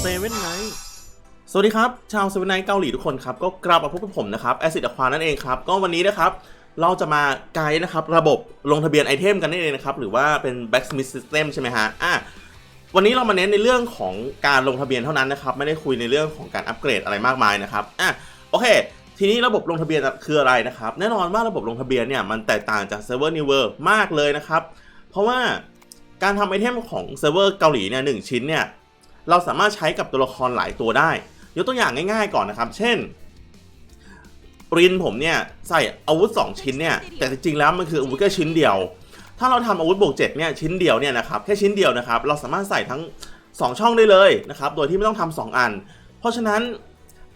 เซเว่นไนสวัสดีครับ ชาวเซเว่นไนเกาหลีทุกคนครับ ก็กลับมาพบกับผมนะครับแอซิดอควานั่นเองครับ ก็วันนี้นะครับ เราจะมาไกด์นะครับ ระบบลงทะเบียนไอเทมกันนั่นเองนะครับ หรือว่าเป็น Blacksmith System ใช่ไหมฮะอะวันนี้เรามาเน้นในเรื่องของการลงทะเบียนเท่านั้นนะครับ ไม่ได้คุยในเรื่องของการอัปเกรดอะไรมากมายนะครับอะโอเค ทีนี้ระบบลงทะเบียนคืออะไรนะครับ แน่นอนว่าระบบลงทะเบียนเนี่ยมันแตกต่างจากเซิร์ฟเวอร์นิวเวอร์มากเลยนะครับ เพราะว่า การทำไอเทมของเซิร์ฟเวอร์เกาหลีเนี่ยหนึ่งชิ้นเนี่ยเราสามารถใช้กับตัวละครหลายตัวได้ ยกตัวอย่างง่ายๆก่อนนะครับ เช่นรินผมเนี่ยใส่อาวุธ 2 ชิ้นเนี่ยแต่จริงๆแล้วมันคืออาวุธแค่ชิ้นเดียว ถ้าเราทำอาวุธบวก7เนี่ยชิ้นเดียวเนี่ยนะครับแค่ชิ้นเดียวนะครับเราสามารถใส่ทั้ง 2 ช่องได้เลยนะครับโดยที่ไม่ต้องทำ2อัน เพราะฉะนั้น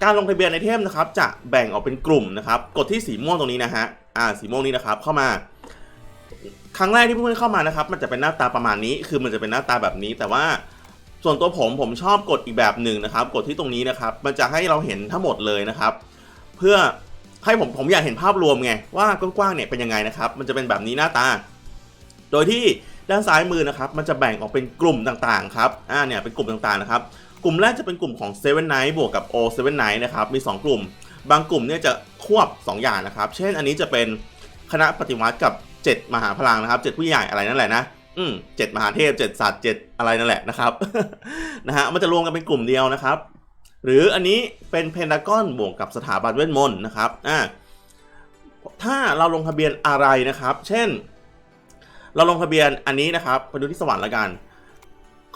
การลงทะเบียนไอเทมนะครับจะแบ่งออกเป็นกลุ่มนะครับกดที่สีม่วงตรงนี้นะฮะอ่าสีม่วงนี้นะครับเข้ามา ครั้งแรกที่เพื่อนๆเข้ามานะครับ มันจะเป็นหน้าตาประมาณนี้ คือมันจะเป็นหน้าตาแบบนี้ แต่ว่าส่วนตัวผมผมชอบกดอีกแบบหนึ่งนะครับ กดที่ตรงนี้นะครับ มันจะให้เราเห็นทั้งหมดเลยนะครับ เพื่อให้ผมผมอยากเห็นภาพรวมไงว่ากว้างๆเนี่ยเป็นยังไงนะครับ มันจะเป็นแบบนี้หน้าตา โดยที่ด้านซ้ายมือนะครับ มันจะแบ่งออกเป็นกลุ่มต่างๆครับอ่าเนี่ยเป็นกลุ่มต่างๆนะครับ กลุ่มแรกจะเป็นกลุ่มของ Seven Night บวกกับ O Seven Night นะครับมี 2 กลุ่ม บางกลุ่มเนี่ยจะควบ 2 อย่างนะครับ เช่นอันนี้จะเป็นคณะปฏิวัติกับ 7มหาพลังนะครับ7ผู้ใหญ่อะไรนั่นแหละนะอืมเจ็ดมหาเทพเจ็ดสัตว์เจ็ดอะไรนั่นแหละนะครับนะฮะมันจะรวมกันเป็นกลุ่มเดียวนะครับ หรืออันนี้เป็นเพนทากอนบวกกับสถาบันเวทมนต์นะครับอ่าถ้าเราลงทะเบียนอะไรนะครับ เช่น เราลงทะเบียนอันนี้นะครับไปดูที่สวรรค์ละกัน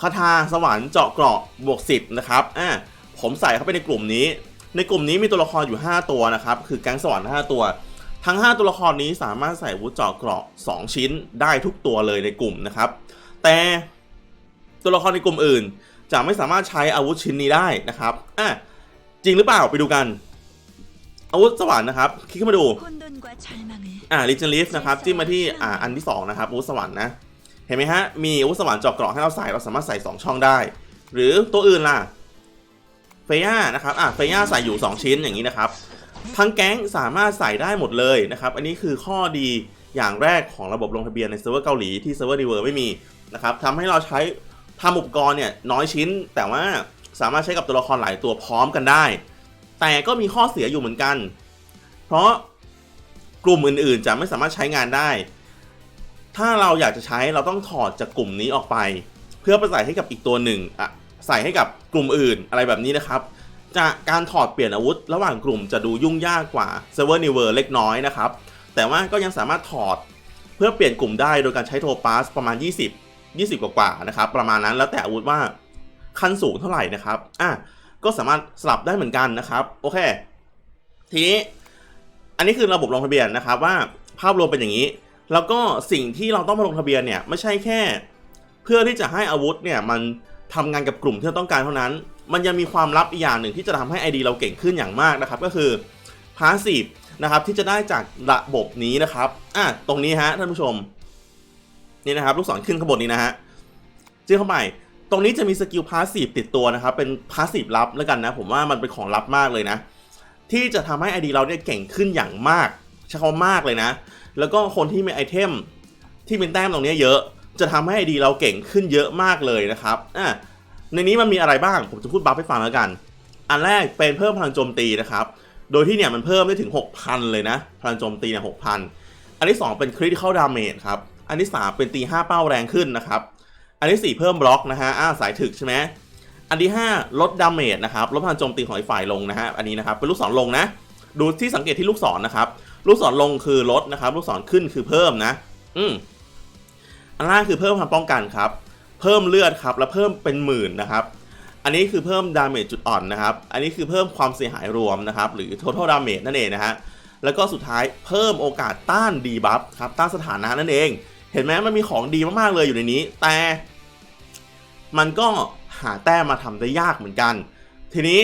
คาถาสวรรค์เจาะเกราะบวกสิบนะครับอ่าผมใส่เข้าไปในกลุ่มนี้ ในกลุ่มนี้มีตัวละครอยู่ 5 ตัวนะครับ คือแก๊งสวรรค์5ตัว ทั้ง 5 ตัวละครนี้สามารถใส่วุฒิจาะเกราะ 2 ชิ้นได้ทุกตัวเลยในกลุ่มนะครับ แต่ตัวละครในกลุ่มอื่น จะไม่สามารถใช้อาวุธชิ้นนี้ได้นะครับอะจริงหรือเปล่าไปดูกัน อาวุธสวรรค์นะครับ คลิกขึ้นมาดู อ่าลิจินลิฟนะครับจิ้มมาที่อ่าอันที่ 2 นะครับอาวุธสวรรค์นะ เห็นไหมฮะ มีอาวุธสวรรค์จาะเกราะให้เราใส่เราสามารถใส่ 2 ช่องได้ หรือตัวอื่นล่ะเฟย่านะครับอะเฟย่าใส่อยู่ 2 ชิ้นอย่างนี้นะครับ ทั้งแก๊งสามารถใส่ได้หมดเลยนะครับ อันนี้คือข้อดีอย่างแรกของระบบลงทะเบียนในเซิร์ฟเวอร์เกาหลีที่เซิร์ฟเวอร์ดีเวอร์ไม่มีนะครับทำให้เราใช้ทำอุปกรณ์เนี่ยน้อยชิ้น แต่ว่าสามารถใช้กับตัวละครหลายตัวพร้อมกันได้ แต่ก็มีข้อเสียอยู่เหมือนกัน เพราะกลุ่มอื่นๆ จะไม่สามารถใช้งานได้ ถ้าเราอยากจะใช้เราต้องถอดจากกลุ่มนี้ออกไป เพื่อไปใส่ให้กับอีกตัวหนึ่งอะใส่ให้กับกลุ่มอื่นอะไรแบบนี้นะครับ จากการถอดเปลี่ยนอาวุธ ระหว่างกลุ่มจะดูยุ่งยากกว่าเซิร์ฟเวอร์นิเวอร์เล็กน้อยนะครับ แต่ว่าก็ยังสามารถถอดเพื่อเปลี่ยนกลุ่มได้โดยการใช้โทปาสประมาณ 20 20 กว่าๆนะครับ ประมาณนั้นแล้วแต่อาวุธว่าขั้นสูงเท่าไหร่นะครับอะก็สามารถสลับได้เหมือนกันนะครับ โอเค ทีนี้ อันนี้คือระบบลงทะเบียนนะครับว่าภาพรวมเป็นอย่างนี้ แล้วก็สิ่งที่เราต้องมาลงทะเบียนเนี่ยไม่ใช่แค่ เพื่อที่จะให้อาวุธเนี่ยมัน ทำงานกับกลุ่มที่เราต้องการเท่านั้น มันยังมีความลับอีกอย่างหนึ่งที่จะทำให้ ID เราเก่งขึ้นอย่างมากนะครับ ก็คือ Passive นะครับที่จะได้จากระบบนี้นะครับอะตรงนี้ฮะท่านผู้ชม นี่นะครับ ลูกศรขึ้นข้างบนนี้นะฮะจิ้มเข้าไปตรงนี้จะมีสกิลพาสซีฟติดตัวนะครับ เป็นพาสซีฟลับแล้วกันนะ ผมว่ามันเป็นของลับมากเลยนะ ที่จะทำให้ ID เราเนี่ยเก่งขึ้นอย่างมากใช้คำว่ามากเลยนะ แล้วก็คนที่มีไอเทมที่เป็นแต้มตรงนี้เยอะ จะทำให้ ID เราเก่งขึ้นเยอะมากเลยนะครับอะในนี้มันมีอะไรบ้างผมจะพูดบัฟให้ฟังแล้วกัน อันแรกเป็นเพิ่มพลังโจมตีนะครับ โดยที่เนี่ยมันเพิ่มได้ถึง 6,000 เลยนะ พลังโจมตีเนี่ย6,000อันที่ 2 เป็น critical damage ครับ อันที่ 3 เป็นตี5เป้าแรงขึ้นนะครับ อันที่ 4 เพิ่มบล็อกนะฮะอ่าสายถึกใช่ไหมอันที่ 5 ลดดาเมจนะครับ ลดพลังโจมตีของอีกฝ่ายลงนะฮะ อันนี้นะครับ เป็นลูกศรลงนะ ดูที่สังเกตที่ลูกศรนะครับ ลูกศรลงคือลดนะครับ ลูกศรขึ้นคือเพิ่มนะ อืม อันล่างคือเพิ่มความป้องกันครับ เพิ่มเลือดครับ และเพิ่มเป็นหมื่นนะครับ อันนี้คือเพิ่มดาเมจจุดอ่อนนะครับ อันนี้คือเพิ่มความเสียหายรวมนะครับ หรือ total damage นั่นเองนะฮะ แล้วก็สุดท้ายเพิ่มโอกาสต้านดีบัฟครับ ต้านสถานะนั่นเอง เห็นไหมมันมีของดีมากๆเลยอยู่ในนี้ แต่ มันก็หาแต้มมาทำได้ยากเหมือนกัน ทีนี้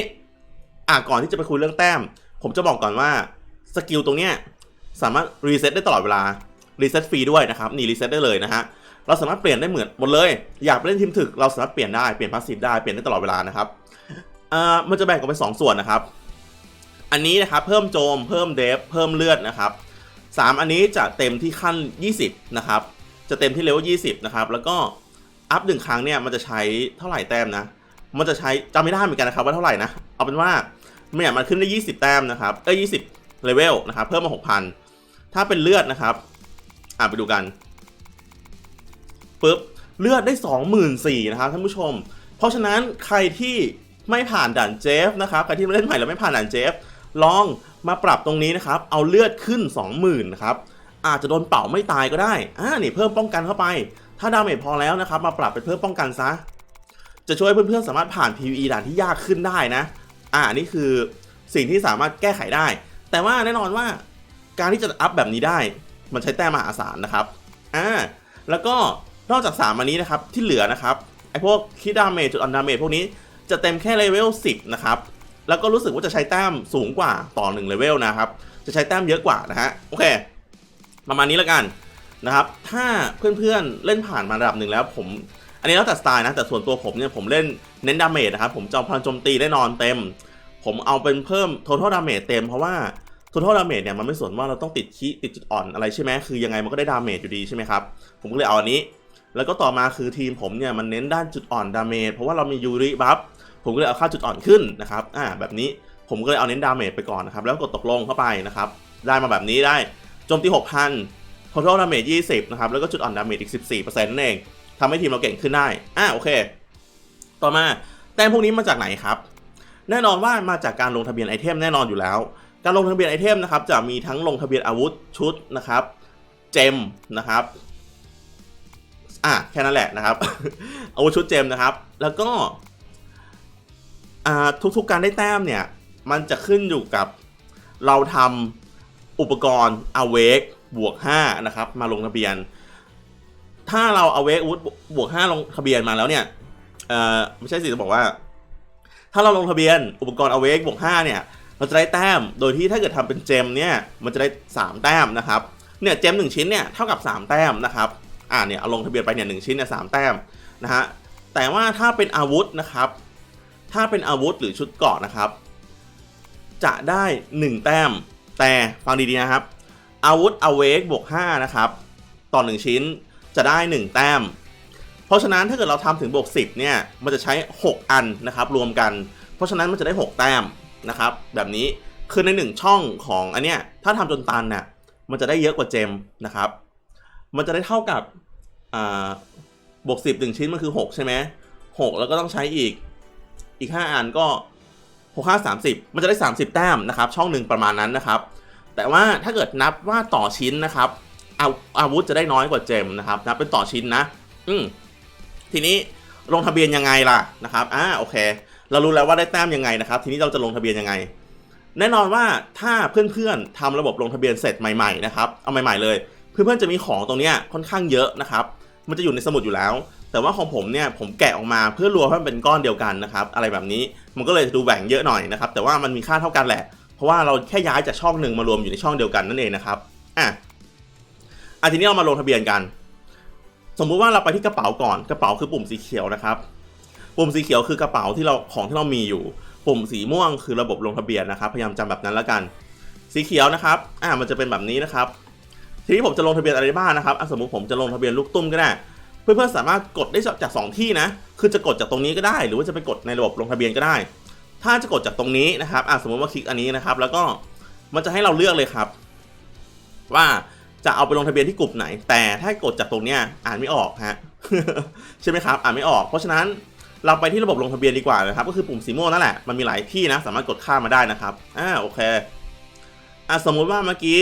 อะก่อนที่จะไปคุยเรื่องแต้ม ผมจะบอกก่อนว่าสกิลตรงเนี้ยสามารถรีเซ็ตได้ตลอดเวลารีเซ็ตฟรีด้วยนะครับนี่รีเซ็ตได้เลยนะฮะ เราสามารถเปลี่ยนได้เหมือนหมดเลย อยากไปเล่นทีมถึกเราสามารถเปลี่ยนได้เปลี่ยนพาสซีฟได้เปลี่ยนได้ตลอดเวลานะครับอ่ามันจะแบ่งออกเป็นสองส่วนนะครับ อันนี้นะครับเพิ่มโจมเพิ่มเดฟเพิ่มเลือดนะครับสามอันนี้จะเต็มที่ขั้น 20 นะครับ จะเต็มที่เลเวล20 นะครับ แล้วก็อัพหนึ่งครั้งเนี่ยมันจะใช้เท่าไหร่แต้มนะ มันจะใช้จำไม่ได้เหมือนกันนะครับว่าเท่าไหร่นะ เอาเป็นว่าเนี่ยมันขึ้นได้ 20 แต้มนะครับ เอ้ย20 เลเวลนะครับ เพิ่มมา 6,000 ถ้าเป็นเลือดนะครับ อ่าไปดูกัน ปึ๊บเลือดได้ 24,000นะครับท่านผู้ชม เพราะฉะนั้นใครที่ไม่ผ่านด่านเจฟนะครับใครที่เล่นใหม่แล้วไม่ผ่านด่านเจฟลองมาปรับตรงนี้นะครับ เอาเลือดขึ้น 20,000นะครับอาจจะโดนเป่าไม่ตายก็ได้อ่านี่เพิ่มป้องกันเข้าไป ถ้าดาเมจพอแล้วนะครับ มาปรับเป็นเพิ่มป้องกันซะ จะช่วยเพื่อนๆสามารถผ่าน PVE ด่านที่ยากขึ้นได้นะ อ่านี่คือสิ่งที่สามารถแก้ไขได้ แต่ว่าแน่นอนว่าการที่จะอัพแบบนี้ได้ มันใช้แต้มมหาศาลนะครับ อ่า แล้วก็ นอกจาก3อันนี้นะครับที่เหลือนะครับไอพวกคิดดาเมจจุดออนดาเมจพวกนี้จะเต็มแค่เลเวล10นะครับแล้วก็รู้สึกว่าจะใช้แต้มสูงกว่าต่อ1เลเวลนะครับจะใช้แต้มเยอะกว่านะฮะโอเค ประมาณนี้แล้วกันนะครับถ้าเพื่อนๆเล่นผ่านมาระดับหนึ่งแล้วผม อันนี้แล้วแต่สไตล์นะแต่ส่วนตัวผมเนี่ยผมเล่นเน้นดาเมจนะครับผมจะพลังโจมตีได้นอนเต็ม ผมเอาเป็นเพิ่ม total damage เต็มเพราะว่า total damage เนี่ยมันไม่สนว่าเราต้องติดคีติดจุดอ่อนอะไรใช่ไหมคือยังไงมันก็ได้ดาเมจอยู่ดีใช่ไหมครับผมก็เลยเอาอันนี้ แล้วก็ต่อมาคือทีมผมเนี่ยมันเน้นด้านจุดอ่อนดาเมจเพราะว่าเรามียูริบัฟผมก็เลยเอาค่าจุดอ่อนขึ้นนะครับอ่าแบบนี้ผมก็เลยเอาเน้นดาเมจไปก่อนนะครับแล้วกดตกลงเข้าไปนะครับได้มาแบบนี้ได้โจมตี 6,000 total damage 20นะครับแล้วก็จุดอ่อนดาเมจอีก 14%นั่นเองทำให้ทีมเราเก่งขึ้นได้อ่าโอเค ต่อมาแต้มพวกนี้มาจากไหนครับ แน่นอนว่ามาจากการลงทะเบียนไอเทมแน่นอนอยู่แล้ว การลงทะเบียนไอเทมนะครับจะมีทั้งลงทะเบียนอาวุธชุดนะครับ เจมนะครับ อะแค่นั้นแหละนะครับอาวุธชุดเจมนะครับ แล้วก็ทุกๆการได้แต้มเนี่ย มันจะขึ้นอยู่กับเราทำอุปกรณ์ awake บวก5นะครับ มาลงทะเบียน ถ้าเรา awake อาวุธบวก5ลงทะเบียนมาแล้วเนี่ยไม่ใช่สิจะบอกว่า ถ้าเราลงทะเบียนอุปกรณ์ awake บวก5เนี่ยเราจะได้แต้ม โดยที่ถ้าเกิดทำเป็นเจมเนี่ย มันจะได้ 3 แต้มนะครับ เนี่ยเจมหนึ่งชิ้นเนี่ยเท่ากับ 3 แต้มนะครับ อ่าเนี่ยเอาลงทะเบียนไปเนี่ยหนึ่งชิ้นเนี่ยสามแต้มนะฮะแต่ว่าถ้าเป็นอาวุธนะครับ ถ้าเป็นอาวุธหรือชุดเกราะนะครับ จะได้ 1 แต้ม แต่ฟังดีๆนะครับ อาวุธ awake บวก5นะครับต่อ 1 ชิ้นจะได้ 1 แต้ม เพราะฉะนั้นถ้าเกิดเราทำถึงบวก10เนี่ยมันจะใช้ 6 อันนะครับรวมกัน เพราะฉะนั้นมันจะได้ 6 แต้มนะครับ แบบนี้คือใน 1 ช่องของอันเนี้ยถ้าทำจนตันเนี่ยมันจะได้เยอะกว่าเจมนะครับ มันจะได้เท่ากับ อ่า บวก10 1ชิ้นมันคือ6ใช่ไหม6แล้วก็ต้องใช้อีก อีก5อันก็6 5 30มันจะได้30แต้มนะครับ ช่องหนึ่งประมาณนั้นนะครับ แต่ว่าถ้าเกิดนับว่าต่อชิ้นนะครับอาอาวุธจะได้น้อยกว่าเจมนะครับนับเป็นต่อชิ้นนะ อืมทีนี้ลงทะเบียนยังไงล่ะนะครับอ่าโอเค เรารู้แล้วว่าได้แต้มยังไงนะครับ ทีนี้เราจะลงทะเบียนยังไง แน่นอนว่าถ้าเพื่อนๆทำระบบลงทะเบียนเสร็จใหม่ ๆ นะครับ เอาใหม่ ๆเลย เพื่อนๆจะมีของตรงนี้ค่อนข้างเยอะนะครับ มันจะอยู่ในสมุดอยู่แล้ว แต่ว่าของผมเนี่ยผมแกะออกมาเพื่อรวมให้มันเป็นก้อนเดียวกันนะครับ อะไรแบบนี้มันก็เลยดูแบ่งเยอะหน่อยนะครับ แต่ว่ามันมีค่าเท่ากันแหละ เพราะว่าเราแค่ย้ายจากช่องหนึ่งมารวมอยู่ในช่องเดียวกันนั่นเองนะครับ อะอะทีนี้เรามาลงทะเบียนกัน สมมุติว่าเราไปที่กระเป๋าก่อน กระเป๋าคือปุ่มสีเขียวนะครับ ปุ่มสีเขียวคือกระเป๋าที่เราของที่เรามีอยู่ ปุ่มสีม่วงคือระบบลงทะเบียนนะครับ พยายามจำแบบนั้นแล้วกัน สีเขียวนะครับ อ่ามันจะเป็นแบบนี้นะครับ ทีนี้ผมจะลงทะเบียนอะไรบ้างนะครับสมมติผมจะลงทะเบียนลูกตุ้มก็ได้ เพื่อนๆสามารถกดได้จากสองที่นะ คือจะกดจากตรงนี้ก็ได้ หรือว่าจะไปกดในระบบลงทะเบียนก็ได้ ถ้าจะกดจากตรงนี้นะครับสมมติว่าคลิกอันนี้นะครับ แล้วก็มันจะให้เราเลือกเลยครับ ว่าจะเอาไปลงทะเบียนที่กลุ่มไหน แต่ถ้ากดจากตรงเนี้ยอ่านไม่ออกฮะใช่ไหมครับ อ่านไม่ออก เพราะฉะนั้นเราไปที่ระบบลงทะเบียนดีกว่านะครับ ก็คือปุ่มสีม่วงนั่นแหละ มันมีหลายที่นะ สามารถกดข้ามมาได้นะครับ อ่า โอเค อะสมมุติว่าเมื่อกี้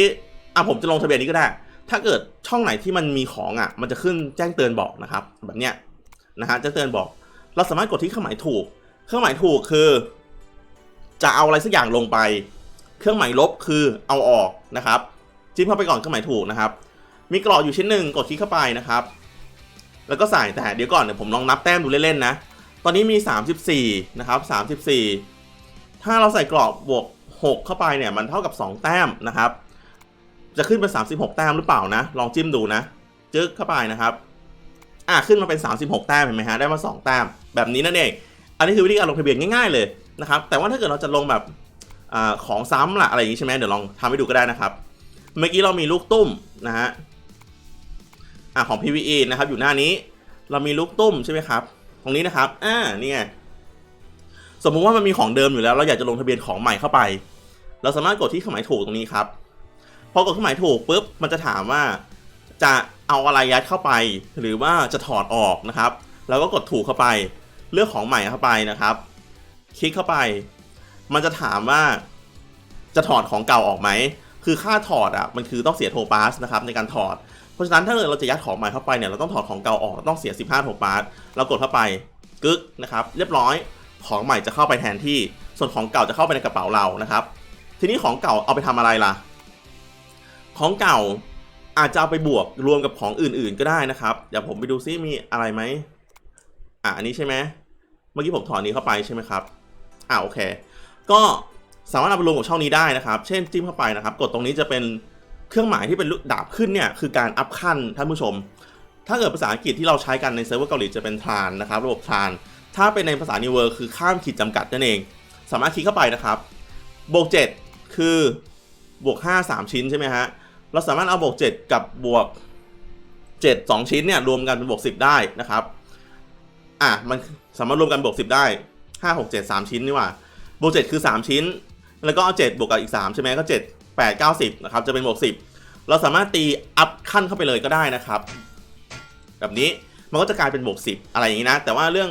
อะผมจะลงทะเบียนนี้ก็ได้ ถ้าเกิดช่องไหนที่มันมีของอะ มันจะขึ้นแจ้งเตือนบอกนะครับ แบบเนี้ยนะฮะแจ้งเตือนบอก เราสามารถกดที่เครื่องหมายถูก เครื่องหมายถูกคือ จะเอาอะไรสักอย่างลงไป เครื่องหมายลบคือเอาออกนะครับ จิ้มเข้าไปก่อนเครื่องหมายถูกนะครับ มีกรอบอยู่ชิ้นหนึ่งกดคลิกเข้าไปนะครับ แล้วก็ใส่แต่เดี๋ยวก่อนเดี๋ยวผมลองนับแต้มดูเล่นๆนะ ตอนนี้มี 34 นะครับ 34 ถ้าเราใส่กรอบบวก 6 เข้าไปเนี่ยมันเท่ากับ 2 แต้มนะครับ จะขึ้นเป็น 36 แต้มหรือเปล่านะ ลองจิ้มดูนะ จึ๊กเข้าไปนะครับ อะขึ้นมาเป็น 36 แต้มเห็นไหมฮะ ได้มา 2 แต้ม แบบนี้นั่นเอง อันนี้คือวิธีการลงทะเบียนง่ายๆเลยนะครับ แต่ว่าถ้าเกิดเราจะลงแบบอาของซ้ำล่ะอะไรอย่างนี้ใช่ไหมเดี๋ยวลองทำให้ดูก็ได้นะครับ เมื่อกี้เรามีลูกตุ้มนะฮะ อะของ PVE นะครับ อยู่หน้านี้ เรามีลูกตุ้มใช่ไหมครับ ตรงนี้นะครับ อ่า นี่ไง สมมุติว่ามันมีของเดิมอยู่แล้ว เราอยากจะลงทะเบียนของใหม่เข้าไป เราสามารถกดที่เครื่องหมายถูกตรงนี้ครับ พอกดเครื่องหมายถูกปุ๊บมันจะถามว่า จะเอาอะไรยัดเข้าไป หรือว่าจะถอดออกนะครับเราก็กดถูกเข้าไป เลือกของใหม่เข้าไปนะครับ คลิกเข้าไป มันจะถามว่า จะถอดของเก่าออกไหมคือค่าถอดอะมันคือต้องเสียโทปาสนะครับในการถอดเพราะฉะนั้นถ้าเกิดเราจะยัดของใหม่เข้าไปเนี่ยเราต้องถอดของเก่าออกต้องเสีย 15โทปาสเรากดเข้าไปกึกนะครับ เรียบร้อยของใหม่จะเข้าไปแทนที่ ส่วนของเก่าจะเข้าไปในกระเป๋าเรานะครับ ทีนี้ของเก่าเอาไปทำอะไรล่ะ ของเก่าอาจจะเอาไปบวกรวมกับของอื่นๆก็ได้นะครับ เดี๋ยวผมไปดูซิมีอะไรไหมอะอันนี้ใช่ไหมเมื่อกี้ผมถอนนี้เข้าไปใช่ไหมครับอ่าโอเค ก็สามารถเอาไปรวมกับช่องนี้ได้นะครับ เช่นจิ้มเข้าไปนะครับ กดตรงนี้จะเป็นเครื่องหมายที่เป็นลูกดาบขึ้นเนี่ยคือการอัพขั้นท่านผู้ชม ถ้าเกิดภาษาอังกฤษที่เราใช้กันในเซิร์ฟเวอร์เกาหลีจะเป็นทานนะครับ ระบบทาน ถ้าเป็นในภาษานิเวอร์คือข้ามขีดจำกัดนั่นเอง สามารถคลิกเข้าไปนะครับบวก7คือบวก5 3 ชิ้นใช่ไหมฮะ เราสามารถเอาบวก 7 กับบวก 7 2 ชิ้นเนี่ยรวมกันเป็นบวก 10 ได้นะครับ อะมันสามารถรวมกันบวก 10 ได้ 5 6 7 3 ชิ้นนี่หว่าบวก 7 คือ 3 ชิ้น แล้วก็เอา 7 บวกกับอีก 3 ใช่ไหมก็ 7 8 9 10นะครับจะเป็นบวก 10 เราสามารถตีอัพขั้นเข้าไปเลยก็ได้นะครับ แบบนี้มันก็จะกลายเป็นบวก 10 อะไรอย่างนี้นะ แต่ว่าเรื่อง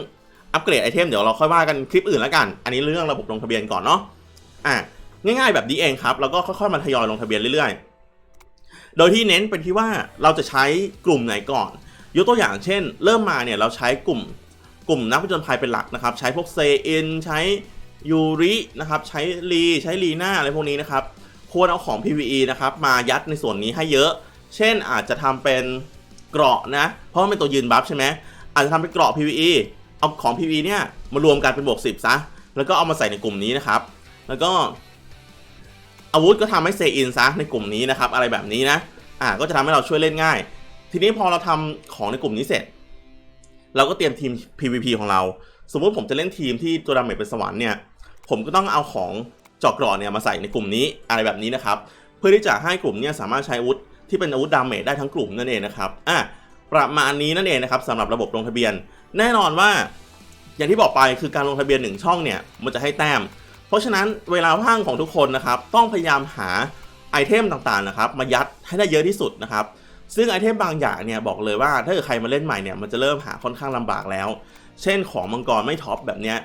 อัปเกรดไอเทมเดี๋ยวเราค่อยว่ากันคลิปอื่นแล้วกัน อันนี้เรื่องระบบลงทะเบียนก่อนเนาะอะง่ายๆแบบนี้เองครับ แล้วก็ค่อยๆมาทยอยลงทะเบียนเรื่อยๆ โดยที่เน้นเป็นที่ว่าเราจะใช้กลุ่มไหนก่อน ยกตัวอย่างเช่น เริ่มมาเนี่ยเราใช้กลุ่มกลุ่มนักผจญภัยเป็นหลักนะครับ ใช้พวกเซอินใช้ยูรินะครับใช้ลีใช้ลีน่าอะไรพวกนี้นะครับควรเอาของ PVE นะครับมายัดในส่วนนี้ให้เยอะ เช่นอาจจะทำเป็นเกราะนะเพราะมันเป็นตัวยืนบัฟใช่ไหมอาจจะทำเป็นเกราะ PVE เอาของ PVE เนี่ยมารวมกันเป็นบวก10ซะแล้วก็เอามาใส่ในกลุ่มนี้นะครับ แล้วก็ อาวุธก็ทำให้เซอินซะในกลุ่มนี้นะครับอะไรแบบนี้นะอ่าก็จะทำให้เราช่วยเล่นง่าย ทีนี้พอเราทำของในกลุ่มนี้เสร็จ เราก็เตรียมทีม PVP ของเรา สมมุติผมจะเล่นทีมที่ตัวดาเมจเป็นสวรรค์เนี่ยผมก็ต้องเอาของจอกกรอเนี่ยมาใส่ในกลุ่มนี้อะไรแบบนี้นะครับเพื่อที่จะให้กลุ่มเนี้สามารถใช้อาวุธที่เป็นอาวุธดาเมจได้ทั้งกลุ่มนั่นเองนะครับอะประมาณนี้นั่นเองนะครับสำหรับระบบลงทะเบียน แน่นอนว่า อย่างที่บอกไปคือการลงทะเบียนหนึ่งช่องเนี่ยมันจะให้แต้ม เพราะฉะนั้นเวลาว่างของทุกคนนะครับ ต้องพยายามหาไอเทมต่างๆนะครับ มายัดให้ได้เยอะที่สุดนะครับ ซึ่งไอเทมบางอย่างเนี่ยบอกเลยว่าถ้าเกิดใครมาเล่นใหม่เนี่ยมันจะเริ่มหาค่อนข้างลำบากแล้ว เช่นของมังกรไม่ท็อปแบบเนี้ย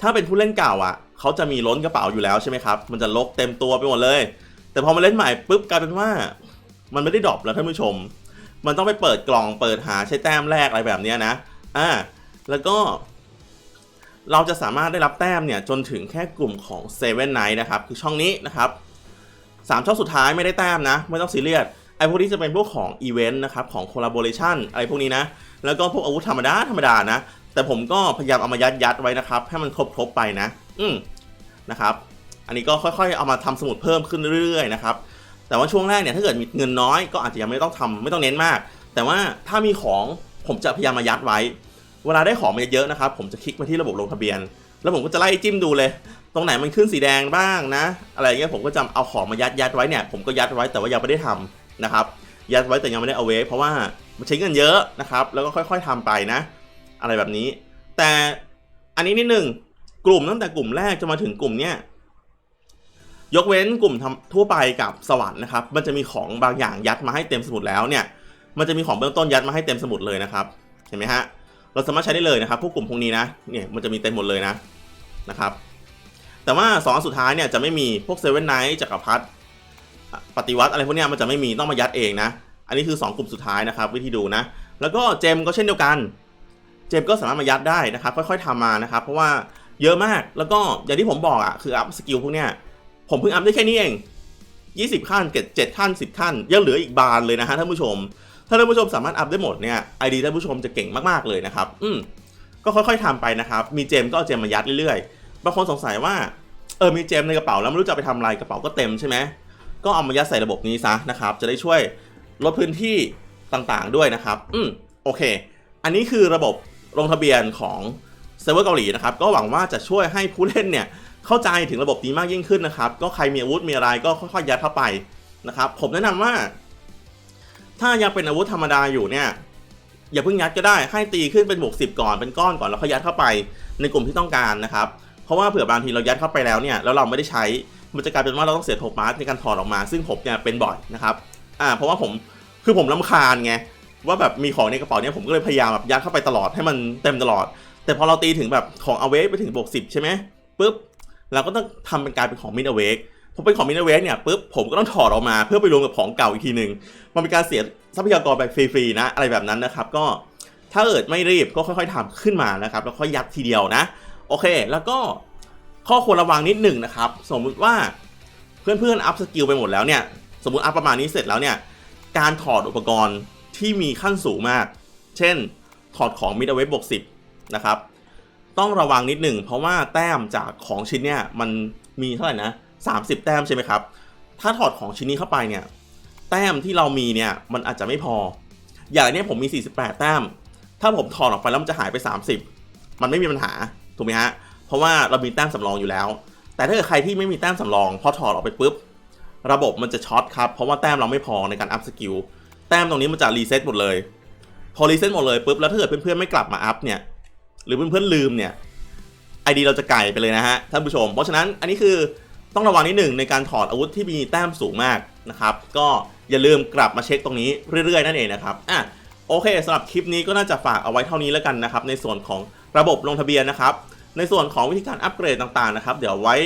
ถ้าเป็นผู้เล่นเก่าอะเขาจะมีล้นกระเป๋าอยู่แล้วใช่ไหมครับมันจะลกเต็มตัวไปหมดเลย แต่พอมาเล่นใหม่ปุ๊บกลายเป็นว่า มันไม่ได้ดรอปแล้วท่านผู้ชม มันต้องไปเปิดกล่องเปิดหาใช้แต้มแรกอะไรแบบเนี้ยนะอ่าแล้วก็ เราจะสามารถได้รับแต้มเนี่ยจนถึงแค่กลุ่มของ Seven Night นะครับคือช่องนี้นะครับสามช่องสุดท้ายไม่ได้แต้มนะ ไม่ต้องซีเรียสไอพวกนี้จะเป็นพวกของอีเวนต์นะครับของ collaboration อะไรพวกนี้นะ แล้วก็พวกอาวุธธรรมดาธรรมดานะ แต่ผมก็พยายามเอามายัดยัดไว้นะครับ ให้มันครบครบๆไปนะ อืมนะครับ อันนี้ก็ค่อยๆ เอามาทำสมุดเพิ่มขึ้นเรื่อยๆนะครับแต่ว่าช่วงแรกเนี่ยถ้าเกิดมีเงินน้อยก็อาจจะยังไม่ต้องทำไม่ต้องเน้นมาก แต่ว่าถ้ามีของผมจะพยายามมายัดไว้ เวลาได้ของมาเยอะๆนะครับ ผมจะคลิกมาที่ระบบลงทะเบียน แล้วผมก็จะไล่จิ้มดูเลย ตรงไหนมันขึ้นสีแดงบ้างนะ อะไรเงี้ยผมก็จะเอาของมายัดยัดไว้เนี่ย ผมก็ยัดไว้แต่ว่ายังไม่ได้ทำนะครับ ยัดไว้แต่ยังไม่ได้เอาไว้เพราะว่ามันใช้เงินเยอะนะครับ แล้วก็ค่อย ๆทำไปนะ อะไรแบบนี้ แต่อันนี้นิดหนึ่งกลุ่มตั้งแต่กลุ่มแรกจนมาถึงกลุ่มเนี้ยยกเว้นกลุ่มทำทั่วไปกับสวรรค์นะครับ มันจะมีของบางอย่างยัดมาให้เต็มสมุดแล้วเนี่ย มันจะมีของเบื้องต้นยัดมาให้เต็มสมุดเลยนะครับ เห็นไหมฮะ เราสามารถใช้ได้เลยนะครับพวกกลุ่มพวกนี้นะเนี่ยมันจะมีเต็มหมดเลยนะนะครับแต่ว่าสองอันสุดท้ายเนี่ยจะไม่มีพวกเซเว่นไนท์จักรพรรดิปฏิวัติอะไรพวกนี้มันจะไม่มีต้องมายัดเองนะ อันนี้คือ 2 กลุ่มสุดท้ายนะครับ วิธีดูนะ แล้วก็เจมก็เช่นเดียวกัน เจมก็สามารถมายัดได้นะครับ ค่อยๆทำมานะครับ เพราะว่าเยอะมากแล้วก็อย่างที่ผมบอกอะคืออัพสกิลพวกเนี้ยผมเพิ่งอัพได้แค่นี้เอง 20 ขั้นเจ็ดเจ็ดขั้น 10 ขั้น ยังเหลืออีกบานเลยนะฮะท่านผู้ชม ถ้าท่านผู้ชมสามารถอัพได้หมดเนี่ยไอดีท่านผู้ชมจะเก่งมากๆเลยนะครับ อืมก็ค่อยๆทำไปนะครับ มีเจมก็เอาเจมมายัดเรื่อยๆ บางคนสงสัยว่า เออ มีเจมในกระเป๋าแล้วไม่รู้จะไปทำอะไร กระเป๋าก็เต็มใช่ไหม ก็เอามายัดใส่ระบบนี้ซะนะครับ จะได้ช่วยลดพื้นที่ต่างๆด้วยนะครับ อืมโอเค อันนี้คือระบบลงทะเบียนของเซิร์ฟเวอร์เกาหลีนะครับ ก็หวังว่าจะช่วยให้ผู้เล่นเนี่ยเข้าใจถึงระบบนี้มากยิ่งขึ้นนะครับ ก็ใครมีอาวุธมีอะไรก็ค่อยๆยัดเข้าไปนะครับ ผมแนะนำว่า ถ้ายังเป็นอาวุธธรรมดาอยู่เนี่ยอย่าเพิ่งยัดก็ได้ให้ตีขึ้นเป็นบวกสิก่อนเป็นก้อนก่อนแล้วค่อยยัดเข้าไปในกลุ่มที่ต้องการนะครับ เพราะว่าเผื่อบางทีเรายัดเข้าไปแล้วเนี่ยแล้วเราไม่ได้ใช้มันจะกลายเป็นว่าเราต้องเสียโทปาร์ในการถอดออกมา ซึ่งผมเนี่ยเป็นบ่อยนะครับอ่าเพราะว่าผมคือผมลำคาญไงว่าแบบมีของในกระเป๋าเนี่ยผมก็เลยพยายามแบบยัดเข้าไปตลอดให้มันเต็มตลอด แต่พอเราตีถึงแบบของอเวกไปถึงบวกสิใช่ไหมปุ๊บเราก็ต้องทำเป็นกายเป็นของมินอเวก พอเป็นของมินเวกเนี่ยปุ๊บผมก็ต้องถอดออกมาเพื่อไปรวมกับของเก่าอีกทีหนึ่งมันเป็นการเสียทรัพยากรแบบฟรีๆนะ อะไรแบบนั้นนะครับ ก็ถ้าเกิดไม่รีบก็ค่อยๆทำขึ้นมานะครับ แล้วค่อยยัดทีเดียวนะ โอเค แล้วก็ข้อควรระวังนิดหนึ่งนะครับ สมมุติว่าเพื่อนๆอัพสกิลไปหมดแล้วเนี่ย สมมติอัพประมาณนี้เสร็จแล้วเนี่ย การถอดอุปกรณ์ที่มีขั้นสูงมาก เช่น ถอดของมิดเว้บวกสิบนะครับ ต้องระวังนิดหนึ่งเพราะว่าแต้มจากของชิ้นเนี่ยมันมีเท่าไหร่นะ 30 แต้มใช่ไหมครับ ถ้าถอดของชิ้นนี้เข้าไปเนี่ย แต้มที่เรามีเนี่ยมันอาจจะไม่พอ อย่างนี้ผมมี 48 แต้ม ถ้าผมถอดออกไปแล้วมันจะหายไป 30 มันไม่มีปัญหา ถูกไหมฮะ เพราะว่าเรามีแต้มสำรองอยู่แล้ว แต่ถ้าเกิดใครที่ไม่มีแต้มสำรองพอถอดออกไปปุ๊บ ระบบมันจะช็อตครับ เพราะว่าแต้มเราไม่พอในการอัพสกิล แต้มตรงนี้มันจะรีเซ็ตหมดเลย พอรีเซ็ตหมดเลยปุ๊บ แล้วถ้าเกิดเพื่อนๆไม่กลับมาอัพเนี่ย หรือเพื่อนๆลืมเนี่ยไอดีเราจะไก่ไปเลยนะฮะท่านผู้ชม เพราะฉะนั้นอันนี้คือ ต้องระวังนิดหนึ่งในการถอดอาวุธที่มีแต้มสูงมากนะครับ ก็อย่าลืมกลับมาเช็คตรงนี้เรื่อยๆ นั่นเองนะครับอะโอเคสำหรับคลิปนี้ก็น่าจะฝากเอาไว้เท่านี้แล้วกันนะครับในส่วนของระบบลงทะเบียนนะครับ ในส่วนของวิธีการอัปเกรดต่างๆนะครับ เดี๋ยวไว้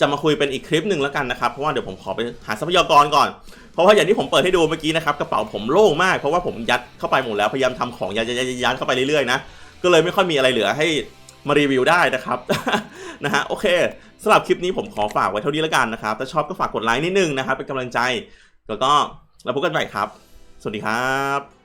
จะมาคุยเป็นอีกคลิปหนึ่งแล้วกันนะครับ เพราะว่าเดี๋ยวผมขอไปหาทรัพยากรก่อน เพราะว่าอย่างที่ผมเปิดให้ดูเมื่อกี้นะครับกระเป๋าผมโล่งมากเพราะว่าผมยัดเข้าไปหมดแล้วพยายามทำของยัดยัดยัดยัดเข้าไปเรื่อยๆนะก็เลยไม่ค่อยมีอะไรเหลือให้ มารีวิวได้นะครับนะฮะโอเคสำหรับคลิปนี้ผมขอฝากไว้เท่านี้แล้วกันนะครับ ถ้าชอบก็ฝากกดไลค์นิดนึงนะครับ เป็นกำลังใจ แล้วก็เราพบกันใหม่ครับ สวัสดีครับ